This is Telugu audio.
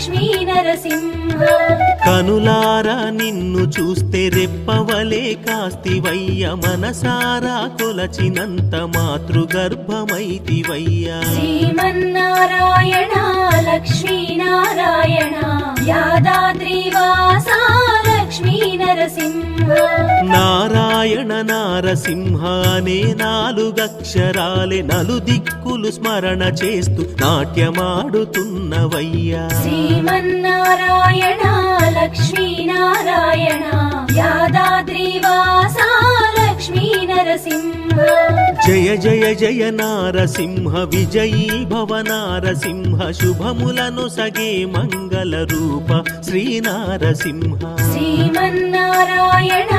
లక్ష్మీ నరసింహ. కనులారా నిన్ను చూస్తే రెప్పవలే కాస్తివయ్య. మనసారా కొలచినంత మాతృగర్భమైతివయ్యా. శ్రీమన్నారాయణ లక్ష్మీనారాయణ. యాదాద్రివాస లక్ష్మీ నరసింహ. నారాయణ నారసింహ అనే నాలుగక్షరాలే నలు దిక్కులు స్మరణ చేస్తూ నాట్యమాడుతున్నవయ్యా. శ్రీమన్నారాయణ లక్ష్మీనారాయణ యాదాద్రివాస లక్ష్మీ నరసింహ. జయ జయ జయ నారసింహ విజయీ భవ నారసింహ శుభములను సగే మంగళ రూప శ్రీ నారసింహ శ్రీమన్నారాయణ